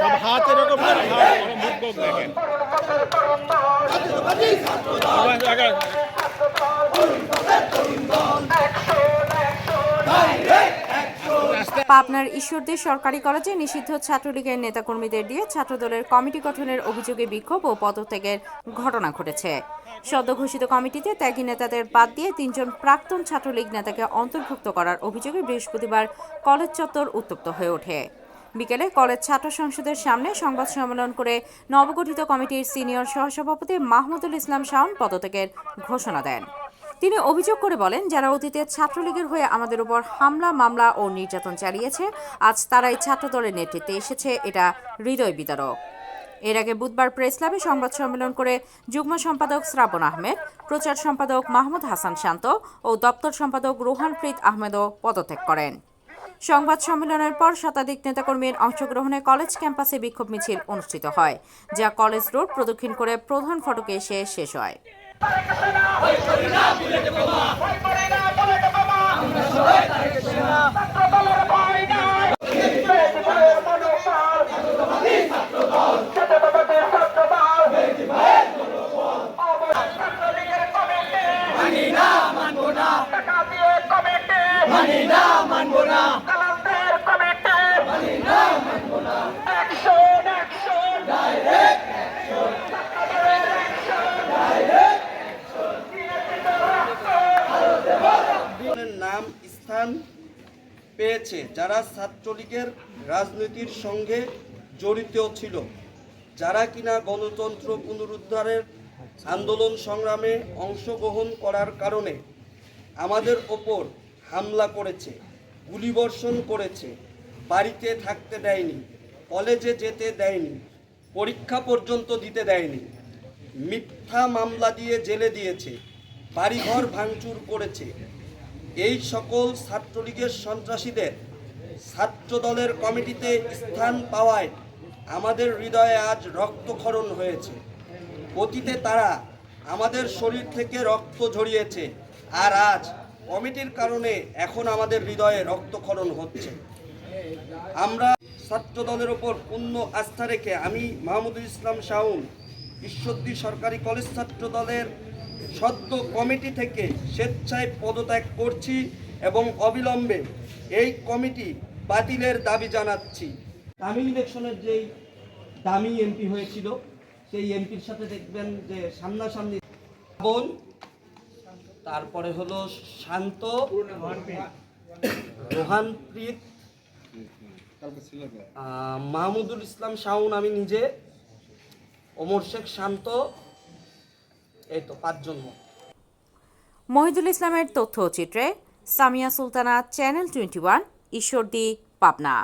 সব হাত এরকম পাবনার ঈশ্বরদের সরকারি কলেজে নিষিদ্ধ ছাত্রলীগের নেতাকর্মীদের দিয়ে ছাত্রদলের কমিটি গঠনের অভিযোগে বিক্ষোভ ও পদত্যাগের ঘটনা ঘটেছে। সদ্য ঘোষিত কমিটিতে ত্যাগী নেতাদের বাদ দিয়ে তিনজন প্রাক্তন ছাত্রলীগ নেতাকে অন্তর্ভুক্ত করার অভিযোগে বৃহস্পতিবার কলেজ চত্বর উত্তপ্ত হয়ে ওঠে। বিকেলে কলেজ ছাত্র সংসদের সামনে সংবাদ সম্মেলন করে নবগঠিত কমিটির সিনিয়র সহসভাপতি মাহমুদুল ইসলাম শাওন পদত্যাগের ঘোষণা দেন। তিনি অভিযোগ করে বলেন, যারা অতীতে ছাত্রলীগের হয়ে আমাদের উপর হামলা, মামলা ও নির্যাতন চালিয়েছে, আজ তারাই ছাত্রদলের নেতৃত্বে এসেছে, এটা হৃদয় বিতরক এর আগে বুধবার প্রেস ক্লাবে সংবাদ সম্মেলন করে যুগ্ম সম্পাদক শ্রাবণ আহমেদ, প্রচার সম্পাদক মাহমুদ হাসান শান্ত ও দপ্তর সম্পাদক রোহান প্রীত আহমেদও পদত্যাগ করেন। সংবাদ সম্মেলনের পর শতাধিক নেতাকর্মীর অংশগ্রহণে কলেজ ক্যাম্পাসে বিক্ষোভ মিছিল অনুষ্ঠিত হয় যা কলেজ রোড প্রদক্ষিণ করে প্রধান ফটকে এসে শেষ হয়। Action, স্থান পেয়েছে, যারা ছাত্রলীগের রাজনীতির সঙ্গে জড়িত ছিল। যারা কিনা গণতন্ত্র পুনরুদ্ধারের আন্দোলন সংগ্রামে অংশগ্রহণ করার কারণে আমাদের ওপর হামলা করেছে, গুলিবর্ষণ করেছে, বাড়িতে থাকতে দেয়নি, কলেজে যেতে দেয়নি, পরীক্ষা পর্যন্ত দিতে দেয়নি, মিথ্যা মামলা দিয়ে জেলে দিয়েছে, বাড়িঘর ভাঙচুর করেছে এই সকল ছাত্রলীগের সন্ত্রাসীদের ছাত্রদলের কমিটিতে স্থান পাওয়ায় আমাদের হৃদয়ে আজ রক্তক্ষরণ হয়েছে। অতীতে তারা আমাদের শরীর থেকে রক্ত ঝরিয়েছে, আর আজ কমিটির কারণে এখন আমাদের হৃদয়ে রক্তক্ষরণ হচ্ছে। আমরা ছাত্র দলের ওপর পূর্ণ আস্থা রেখে আমি মাহমুদুল ইসলাম শাহুন, ঈশ্বরদী সরকারি কলেজ ছাত্র দলের সদ্য কমিটি থেকে স্বেচ্ছায় পদত্যাগ করছি এবং অবিলম্বে এই কমিটি বাতিলের দাবি জানাচ্ছি। তামিল ইলেকশনের যেই দামি এমপি হয়েছিল, সেই এমপির সাথে দেখবেন যে সামনাসামনি বোন, তারপরে হলো শান্ত, রোহানপ্রীত মাহমুদুল ইসলাম শাওন আমি নিজে, ওমর শেখ শান্ত এই তো পাঁচজন মহিদুল ইসলামের তথ্যচিত্রে Samia Sultana channel twenty one Ishwardi Pabna.